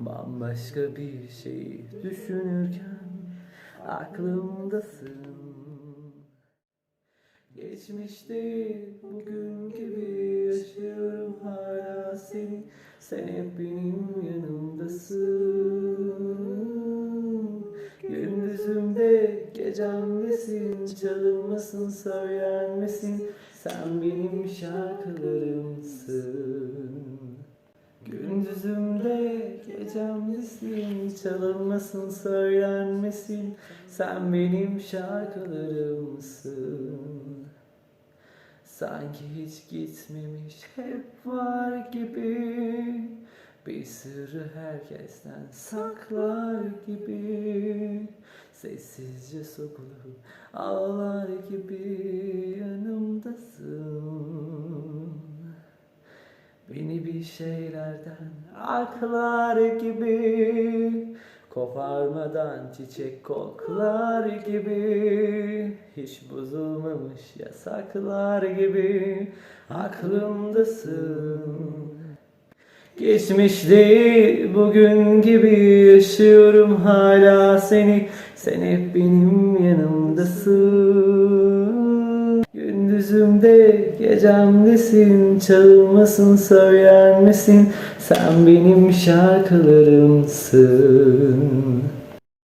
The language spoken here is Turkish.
Bambaşka bir şey düşünürken aklımdasın. Geçmişte bugün gibi yaşıyorum hala seni. Sen hep benim yanımdasın. Gündüzümde gecemdesin Çalınmasın söylenmesin. Sen benim şarkılarımsın gecemdesin Çalınmasın söylenmesin. Sen benim şarkılarımsın. Sanki hiç gitmemiş hep var gibi. Bir sırrı herkesten saklar gibi. Sessizce sokulup ağlar gibi yanımdasın Beni bir şeylerden aklar gibi Koparmadan çiçek koklar gibi Hiç bozulmamış yasaklar gibi Aklımdasın. Geçmişte bugün gibi yaşıyorum hala seni Sen hep benim yanımdasın Gündüzümde gecemdesin Çalınmasın söylenmesin Sen benim şarkılarımsın